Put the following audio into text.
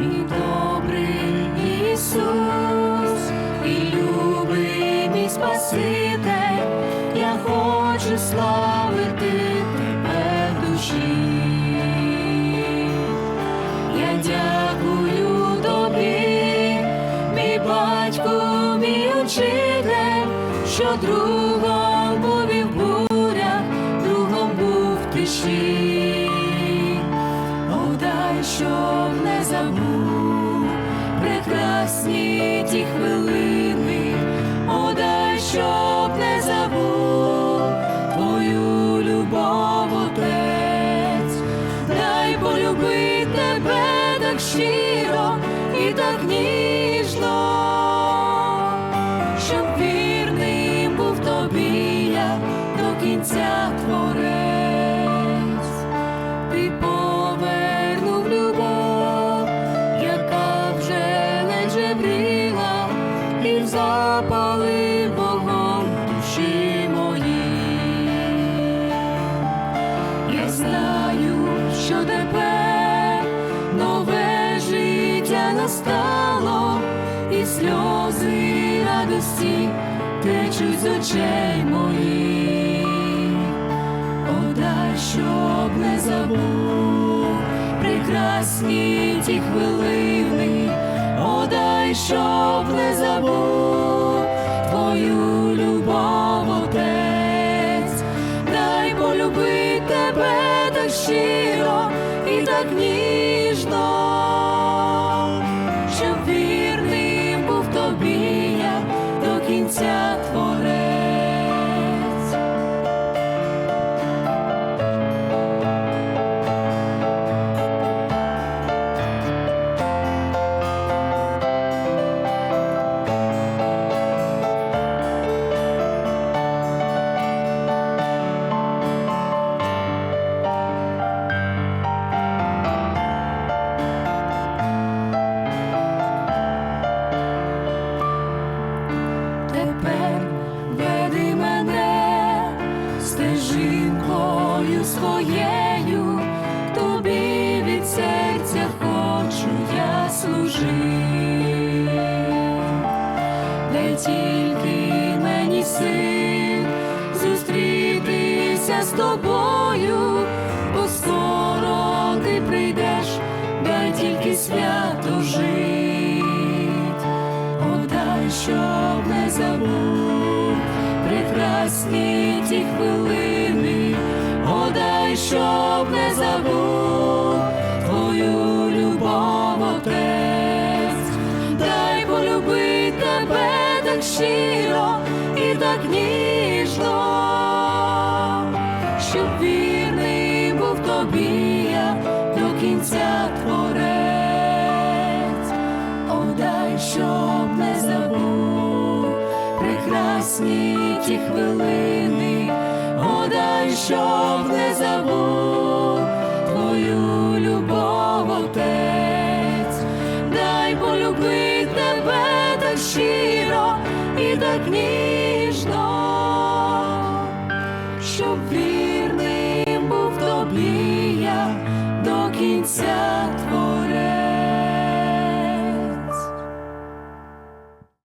і добрий Ісус, і любий мій Спаситель, я хочу славити тебе в душі. Я дякую тобі, мій батько, мій учитель, що другом був і в бурях, другом був в тиші. Щоб не забув. Прекрасні ті хвилини, О, дай, щоб не забув. Твою любов, отець, дай полюбити тебе так щиро і так ніжно, щоб вірним був тобі я до кінця творець, настало, і сльози радості течуть з очей моїх. О, дай, щоб не забув прекрасні ті хвилини, О, дай, щоб не забув твою любов, отець, дай полюбити тебе так щиро і так ніжно, своєю, тобі від серця хочу я служити. Дай тільки мені сил зустрітися з тобою, бо скоро ти прийдеш, дай тільки свято жить. О, дай, щоб не забув прекрасні ті хвилини, Щоб не забув твою любов, отець, дай полюбити тебе так щиро і так ніжно, щоб вірним був тобі я до кінця творець. О, дай, щоб не забув прекрасні ті хвилини, О, дай, щоб не забув твою любов, отець, дай полюбити тебе так щиро і так ніжно, щоб вірним був тобі я до кінця